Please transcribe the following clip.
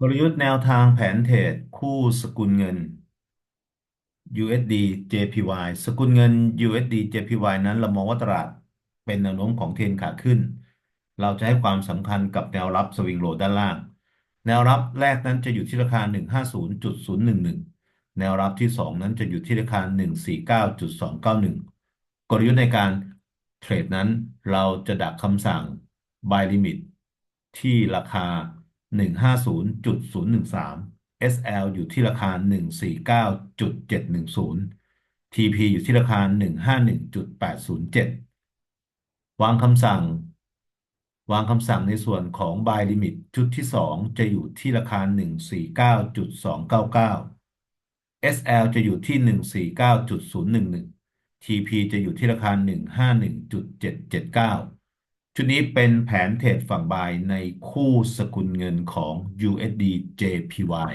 กลยุทธ์แนวทางแผนเทรดคู่สกุลเงิน USD JPY สกุลเงิน USD JPY นั้นเรามองว่าตลาดเป็นแนวโน้มของเทรนขาขึ้น เราจะให้ความสำคัญกับแนวรับสวิงโลด้านล่าง แนวรับแรกนั้นจะอยู่ที่ราคา 150.011 แนวรับที่สองนั้นจะอยู่ที่ราคา 149.291 กลยุทธ์ในการเทรดนั้นเราจะดักคำสั่ง buy limit ที่ราคา 150.013 SL อยู่ที่ราคา 149.710 TP อยู่ที่ราคา 151.807 วางคำสั่ง วางคำสั่งในส่วนของ buy limit ชุดที่ 2 จะอยู่ที่ราคา 149.299 SL จะอยู่ที่ 149.011 TP จะอยู่ที่ราคา 151.779 ชุดนี้เป็นแผนเทรดฝั่งบายในคู่สกุลเงินของ USD JPY